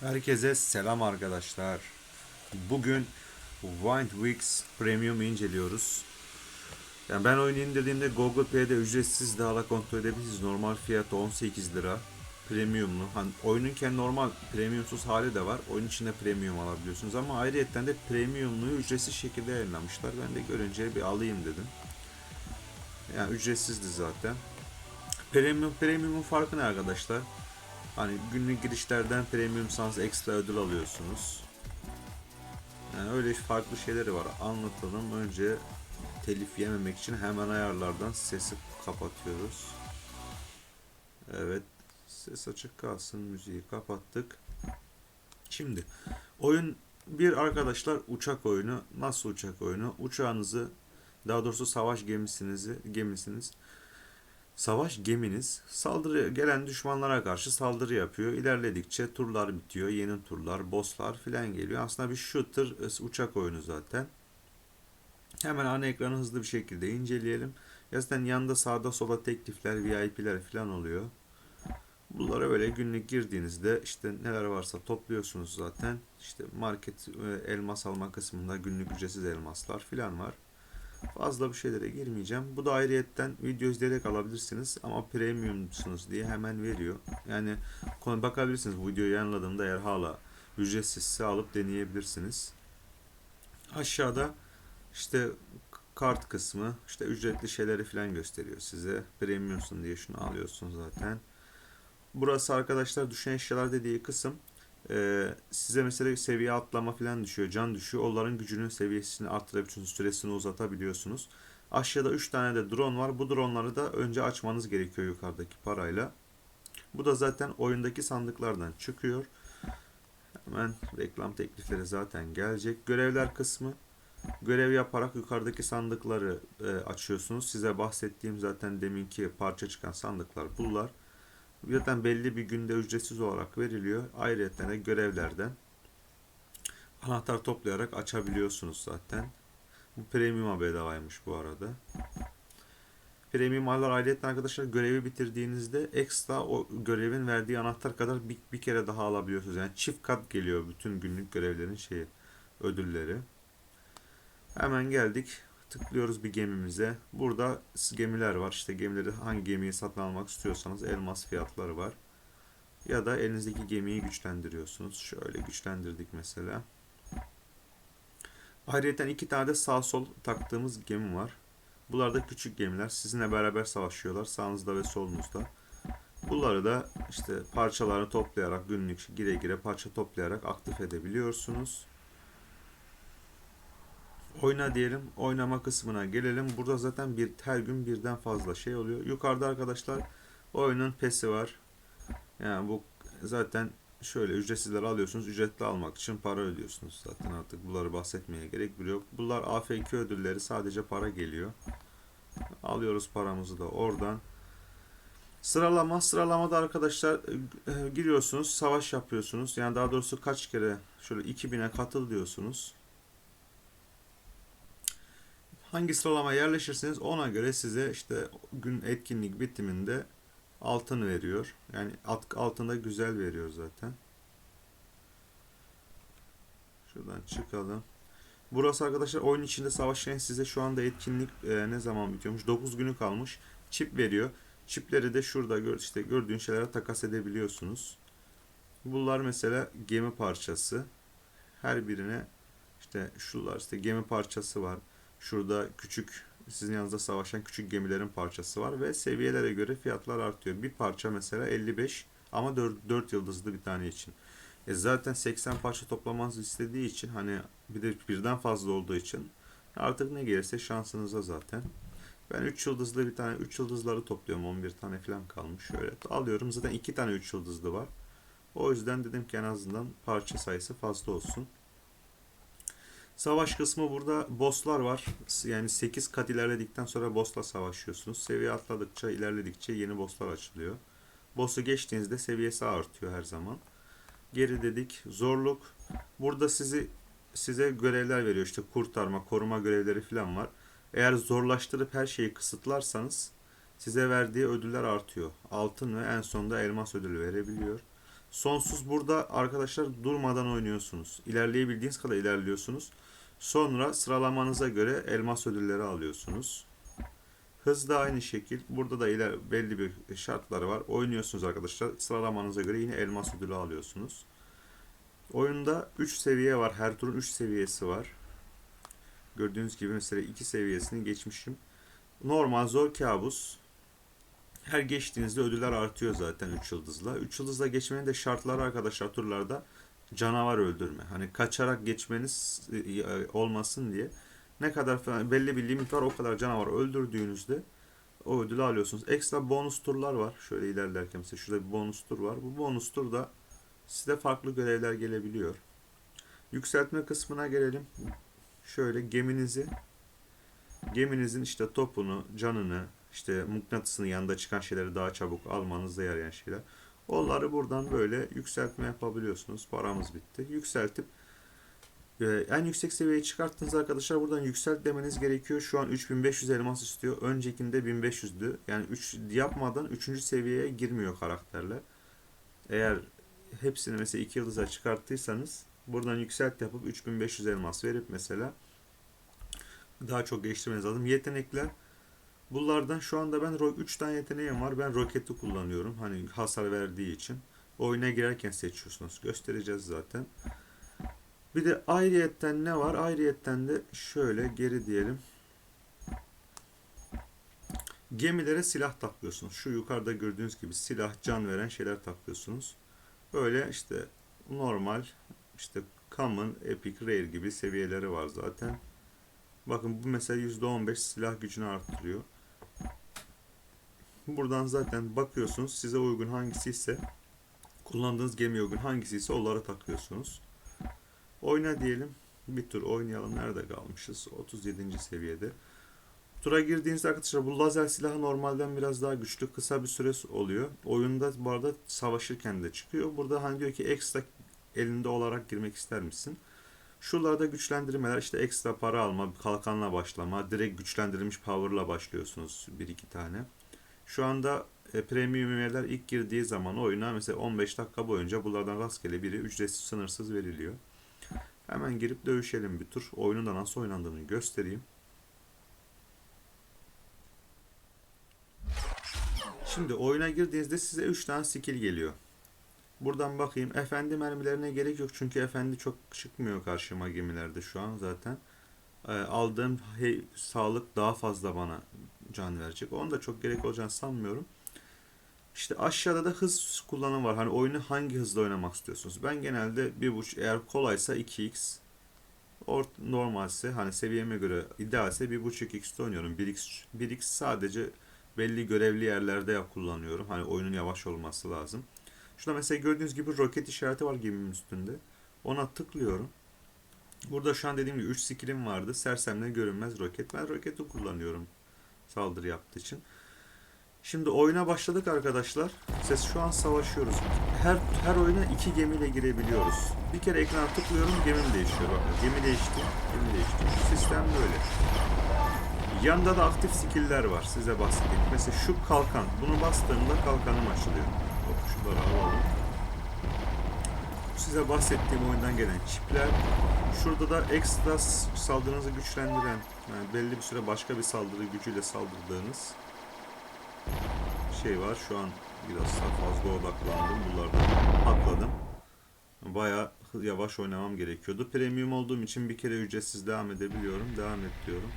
Herkese selam arkadaşlar. Bugün Wind Weeks Premium inceliyoruz. Yani ben oyunu indirdiğimde Google Play'de ücretsiz daha kontrol edebilirsiniz. Normal fiyatı 18 lira. Premiumlu. Hani oyunun kendi normal premiumsuz hali de var. Oyun içinde premium alabiliyorsunuz ama ayrıyetten de premiumluyu ücretsiz şekilde yayınlamışlar. Ben de görünce bir alayım dedim. Yani ücretsizdi zaten. Premium premium'un farkı ne arkadaşlar? Hani günlük girişlerden premium sans ekstra ödül alıyorsunuz. Yani öyle farklı şeyleri var. Anlatalım. Önce telif yememek için hemen ayarlardan sesi kapatıyoruz. Evet. Ses açık kalsın. Müziği kapattık. Şimdi oyun bir arkadaşlar uçak oyunu. Nasıl uçak oyunu? Uçağınızı daha doğrusu savaş gemisinizi gemisiniz Savaş geminiz saldırı gelen düşmanlara karşı saldırı yapıyor. İlerledikçe turlar bitiyor. Yeni turlar, bosslar filan geliyor. Aslında bir shooter e, uçak oyunu zaten. Hemen ana ekranı hızlı bir şekilde inceleyelim. Zaten yanında sağda sola teklifler, VIP'ler filan oluyor. Bunlara böyle günlük girdiğinizde işte neler varsa topluyorsunuz zaten. İşte market e, elmas alma kısmında günlük ücretsiz elmaslar filan var. Fazla bir şeylere girmeyeceğim. Bu da ayrıyetten video izleyerek alabilirsiniz ama premiumsunuz diye hemen veriyor. Yani konu bakabilirsiniz. Bu videoyu yayınladığımda eğer hala ücretsizse alıp deneyebilirsiniz. Aşağıda işte kart kısmı işte ücretli şeyleri falan gösteriyor size. Premiumsun diye şunu alıyorsun zaten. Burası arkadaşlar düşen eşyalar dediği kısım ee, size mesela seviye atlama falan düşüyor, can düşüyor. Onların gücünün seviyesini arttırabiliyorsunuz, süresini uzatabiliyorsunuz. Aşağıda 3 tane de drone var. Bu droneları da önce açmanız gerekiyor yukarıdaki parayla. Bu da zaten oyundaki sandıklardan çıkıyor. Hemen reklam teklifleri zaten gelecek. Görevler kısmı. Görev yaparak yukarıdaki sandıkları e, açıyorsunuz. Size bahsettiğim zaten deminki parça çıkan sandıklar bunlar. Zaten belli bir günde ücretsiz olarak veriliyor. Ayrıca de görevlerden anahtar toplayarak açabiliyorsunuz zaten. Bu premium'a bedavaymış bu arada. Premium aylar ayrıca arkadaşlar görevi bitirdiğinizde ekstra o görevin verdiği anahtar kadar bir, bir kere daha alabiliyorsunuz. Yani çift kat geliyor bütün günlük görevlerin şeyi ödülleri. Hemen geldik Tıklıyoruz bir gemimize. Burada gemiler var. İşte gemileri hangi gemiyi satın almak istiyorsanız elmas fiyatları var. Ya da elinizdeki gemiyi güçlendiriyorsunuz. Şöyle güçlendirdik mesela. Ayrıca iki tane de sağ sol taktığımız gemi var. Bunlar da küçük gemiler. Sizinle beraber savaşıyorlar. Sağınızda ve solunuzda. Bunları da işte parçalarını toplayarak günlük gire gire parça toplayarak aktif edebiliyorsunuz. Oyna diyelim. Oynama kısmına gelelim. Burada zaten bir her gün birden fazla şey oluyor. Yukarıda arkadaşlar oyunun PES'i var. Yani bu zaten şöyle ücretsizler alıyorsunuz. Ücretli almak için para ödüyorsunuz zaten artık. Bunları bahsetmeye gerek bile yok. Bunlar AFK ödülleri sadece para geliyor. Alıyoruz paramızı da oradan. Sıralama. Sıralamada arkadaşlar e, giriyorsunuz. Savaş yapıyorsunuz. Yani daha doğrusu kaç kere şöyle 2000'e katıl diyorsunuz hangi sıralama yerleşirseniz ona göre size işte gün etkinlik bitiminde altın veriyor. Yani altında güzel veriyor zaten. Şuradan çıkalım. Burası arkadaşlar oyun içinde savaşan size şu anda etkinlik e, ne zaman bitiyormuş? 9 günü kalmış. Çip veriyor. Çipleri de şurada gör, işte gördüğün şeylere takas edebiliyorsunuz. Bunlar mesela gemi parçası. Her birine işte şular işte gemi parçası var. Şurada küçük sizin yanınızda savaşan küçük gemilerin parçası var ve seviyelere göre fiyatlar artıyor. Bir parça mesela 55 ama 4, 4 yıldızlı bir tane için. E zaten 80 parça toplamanızı istediği için hani bir de birden fazla olduğu için artık ne gelirse şansınıza zaten. Ben 3 yıldızlı bir tane 3 yıldızları topluyorum 11 tane falan kalmış. Şöyle alıyorum zaten 2 tane 3 yıldızlı var. O yüzden dedim ki en azından parça sayısı fazla olsun. Savaş kısmı burada bosslar var. Yani 8 kat ilerledikten sonra bossla savaşıyorsunuz. Seviye atladıkça, ilerledikçe yeni bosslar açılıyor. Boss'u geçtiğinizde seviyesi artıyor her zaman. Geri dedik. Zorluk. Burada sizi size görevler veriyor. İşte kurtarma, koruma görevleri falan var. Eğer zorlaştırıp her şeyi kısıtlarsanız size verdiği ödüller artıyor. Altın ve en sonunda elmas ödülü verebiliyor. Sonsuz burada arkadaşlar durmadan oynuyorsunuz. İlerleyebildiğiniz kadar ilerliyorsunuz. Sonra sıralamanıza göre elmas ödülleri alıyorsunuz. Hız da aynı şekil. Burada da iler, belli bir şartları var. Oynuyorsunuz arkadaşlar. Sıralamanıza göre yine elmas ödülü alıyorsunuz. Oyunda 3 seviye var. Her turun 3 seviyesi var. Gördüğünüz gibi mesela 2 seviyesini geçmişim. Normal zor kabus. Her geçtiğinizde ödüller artıyor zaten 3 yıldızla. 3 yıldızla geçmenin de şartları arkadaşlar turlarda canavar öldürme. Hani kaçarak geçmeniz e, olmasın diye ne kadar falan belli bir limit var o kadar canavar öldürdüğünüzde o ödülü alıyorsunuz. Ekstra bonus turlar var. Şöyle ilerlerken mesela şurada bir bonus tur var. Bu bonus turda size farklı görevler gelebiliyor. Yükseltme kısmına gelelim. Şöyle geminizi geminizin işte topunu, canını, işte mıknatısının yanında çıkan şeyleri daha çabuk almanıza yarayan şeyler. Onları buradan böyle yükseltme yapabiliyorsunuz. Paramız bitti. Yükseltip e, en yüksek seviyeye çıkarttınız arkadaşlar. Buradan yükselt demeniz gerekiyor. Şu an 3500 elmas istiyor. Öncekinde 1500'dü. Yani 3 yapmadan 3. seviyeye girmiyor karakterler. Eğer hepsini mesela 2 yıldıza çıkarttıysanız buradan yükselt yapıp 3500 elmas verip mesela daha çok geliştirmeniz lazım. Yetenekler Bunlardan şu anda ben 3 tane yeteneğim var. Ben roketi kullanıyorum. Hani hasar verdiği için. Oyuna girerken seçiyorsunuz. Göstereceğiz zaten. Bir de ayrıyetten ne var? Ayrıyetten de şöyle geri diyelim. Gemilere silah takıyorsunuz. Şu yukarıda gördüğünüz gibi silah, can veren şeyler takıyorsunuz. Böyle işte normal, işte common, epic, rare gibi seviyeleri var zaten. Bakın bu mesela %15 silah gücünü arttırıyor. Buradan zaten bakıyorsunuz size uygun hangisi ise kullandığınız gemiye uygun hangisi ise onları takıyorsunuz. Oyna diyelim. Bir tur oynayalım. Nerede kalmışız? 37. seviyede. Tura girdiğinizde arkadaşlar bu lazer silahı normalden biraz daha güçlü. Kısa bir süre oluyor. Oyunda bu arada savaşırken de çıkıyor. Burada hani diyor ki ekstra elinde olarak girmek ister misin? Şuralarda güçlendirmeler işte ekstra para alma, kalkanla başlama, direkt güçlendirilmiş power'la başlıyorsunuz bir iki tane. Şu anda e, premium üyeler ilk girdiği zaman oyuna mesela 15 dakika boyunca bunlardan rastgele biri ücretsiz sınırsız veriliyor. Hemen girip dövüşelim bir tur. Oyunun da nasıl oynandığını göstereyim. Şimdi oyuna girdiğinizde size 3 tane skill geliyor. Buradan bakayım. Efendi mermilerine gerek yok çünkü efendi çok çıkmıyor karşıma gemilerde şu an zaten. E, aldığım hey, sağlık daha fazla bana can verecek. Onun da çok gerek olacağını sanmıyorum. İşte aşağıda da hız kullanım var. Hani oyunu hangi hızla oynamak istiyorsunuz? Ben genelde bir buçuk eğer kolaysa 2x ort normalse hani seviyeme göre idealse 1.5x'te oynuyorum. 1x 1x sadece belli görevli yerlerde kullanıyorum. Hani oyunun yavaş olması lazım. Şurada mesela gördüğünüz gibi roket işareti var gemimin üstünde. Ona tıklıyorum. Burada şu an dediğim gibi 3 skillim vardı. Sersemle görünmez roket. Ben roketi kullanıyorum saldırı yaptığı için. Şimdi oyuna başladık arkadaşlar. Ses şu an savaşıyoruz. Her her oyuna iki gemiyle girebiliyoruz. Bir kere ekrana tıklıyorum gemim değişiyor. Bakın gemi değişti. Gemi değişti. Şu sistem böyle. Yanında da aktif skill'ler var. Size bahsedeyim. Mesela şu kalkan. Bunu bastığımda kalkanım açılıyor. Hop şunları alalım. Size bahsettiğim oyundan gelen çipler. Şurada da ekstra saldırınızı güçlendiren, yani belli bir süre başka bir saldırı gücüyle saldırdığınız şey var. Şu an biraz fazla odaklandım. Bunlardan atladım. Bayağı yavaş oynamam gerekiyordu. Premium olduğum için bir kere ücretsiz devam edebiliyorum. Devam et diyorum.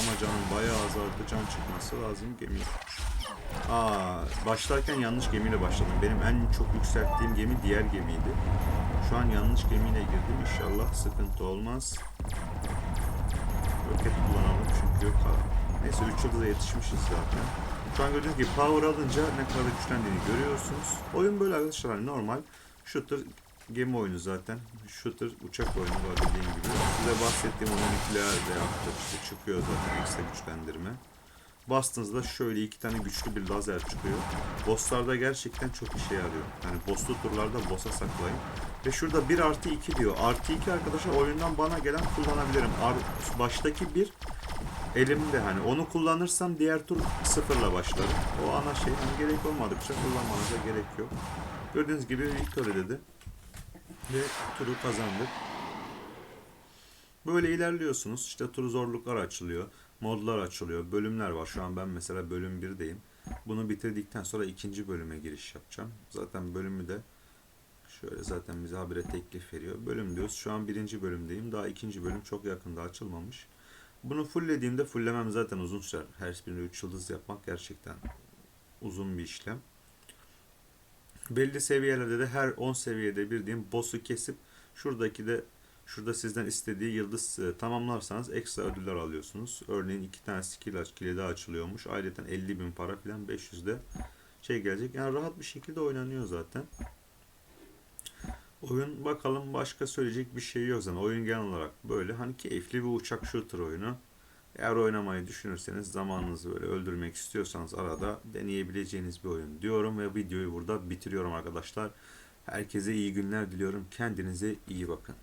Ama canım bayağı azaldı. Can çıkması lazım. Gemi Aa, başlarken yanlış gemiyle başladım. Benim en çok yükselttiğim gemi diğer gemiydi. Şu an yanlış gemiyle girdim. İnşallah sıkıntı olmaz. Roket kullanalım çünkü yok. Neyse 3 yılda yetişmişiz zaten. Şu an gördüğünüz gibi power alınca ne kadar güçlendiğini görüyorsunuz. Oyun böyle arkadaşlar hani normal. Shooter gemi oyunu zaten. Shooter uçak oyunu var dediğim gibi. Size bahsettiğim o nükleer de yaptı. İşte çıkıyor zaten ekstra güçlendirme. Bastığınızda şöyle iki tane güçlü bir lazer çıkıyor. Bosslarda gerçekten çok işe yarıyor. Yani bosslu turlarda boss'a saklayın. Ve şurada 1 artı 2 diyor. Artı 2 arkadaşlar oyundan bana gelen kullanabilirim. Baştaki bir elimde hani onu kullanırsam diğer tur sıfırla başlarım. O ana şey hani gerek olmadıkça kullanmanıza gerek yok. Gördüğünüz gibi Victory dedi. Ve turu kazandık. Böyle ilerliyorsunuz. İşte tur zorluklar açılıyor. Modlar açılıyor. Bölümler var. Şu an ben mesela bölüm 1'deyim. Bunu bitirdikten sonra ikinci bölüme giriş yapacağım. Zaten bölümü de şöyle zaten bize habire teklif veriyor. Bölüm diyoruz. Şu an birinci bölümdeyim. Daha ikinci bölüm çok yakında açılmamış. Bunu fulllediğimde fulllemem zaten uzun sürer. Her birine 3 yıldız yapmak gerçekten uzun bir işlem. Belli seviyelerde de her 10 seviyede bir diyeyim boss'u kesip şuradaki de şurada sizden istediği yıldız e, tamamlarsanız ekstra ödüller alıyorsunuz. Örneğin iki tane skill aç, kilidi açılıyormuş. Ayrıca 50 bin para filan 500 de şey gelecek. Yani rahat bir şekilde oynanıyor zaten. Oyun bakalım başka söyleyecek bir şey yok zaten. Oyun genel olarak böyle hani keyifli bir uçak shooter oyunu. Eğer oynamayı düşünürseniz zamanınızı böyle öldürmek istiyorsanız arada deneyebileceğiniz bir oyun diyorum ve videoyu burada bitiriyorum arkadaşlar. Herkese iyi günler diliyorum. Kendinize iyi bakın.